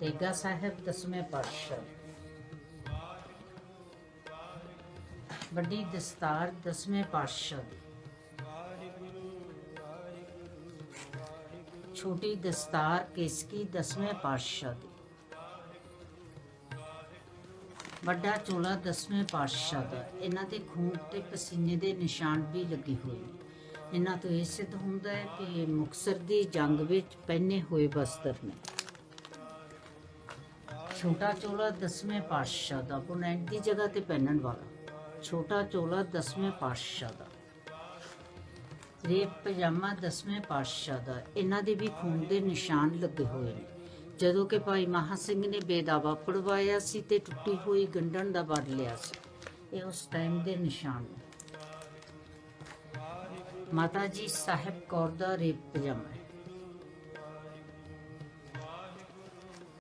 ਤੇਗਾ ਸਾਹਿਬ ਦਸਵੇਂ ਪਾਤਸ਼ਾਹ। ਵੱਡੀ ਦਸਤਾਰ ਦਸਵੇਂ ਪਾਤਸ਼ਾਹ ਦੀ। ਛੋਟੀ ਦਸਤਾਰ ਕੇਸਕੀ ਦਸਵੇਂ ਪਾਤਸ਼ਾਹ ਦੀ। ਵੱਡਾ ਚੋਲਾ ਦਸਵੇਂ ਪਾਤਸ਼ਾਹ ਦਾ। ਇਹਨਾਂ ਦੇ ਖੂਨ ਤੇ ਪਸੀਨੇ ਦੇ ਨਿਸ਼ਾਨ ਵੀ ਲੱਗੇ ਹੋਏ ਨੇ। ਇਹਨਾਂ ਤੋਂ ਇਹ ਸਿੱਧ ਹੁੰਦਾ ਹੈ ਕਿ ਇਹ ਮੁਕਤਸਰ ਦੀ ਜੰਗ ਵਿੱਚ ਪਹਿਨੇ ਹੋਏ ਬਸਤਰ ਨੇ। ਛੋਟਾ ਚੋਲਾ ਦਸਵੇਂ ਪਾਤਸ਼ਾਹ ਦਾ ਪੁਨੈਂਟ ਦੀ ਜਗ੍ਹਾ ਤੇ ਪਹਿਨਣ ਵਾਲਾ। ਛੋਟਾ ਚੋਲਾ ਦਸਵੇਂ ਪਾਤਸ਼ਾਹ ਦਾ। ਰੇਪ ਪਜਾਮਾ ਦਸਵੇਂ ਪਾਤਸ਼ਾਹ ਦਾ, ਇਹਨਾਂ ਦੇ ਵੀ ਖੂਨ ਦੇ ਨਿਸ਼ਾਨ ਲੱਗੇ ਹੋਏ ਨੇ। ਜਦੋਂ ਕਿ ਭਾਈ ਮਹਾ ਸਿੰਘ ਨੇ ਬੇਦਾਵਾ ਪੜਵਾਇਆ ਸੀ ਤੇ ਟੁੱਟੀ ਹੋਈ ਗੰਢਣ ਦਾ ਵਰ ਲਿਆ ਸੀ, ਇਹ ਉਸ ਟਾਈਮ ਦੇ ਨਿਸ਼ਾਨ ਨੇ। ਮਾਤਾ ਜੀ ਸਾਹਿਬ ਕੌਰ ਦਾ ਰੇਪ ਪਜਾਮਾ ਹੈ।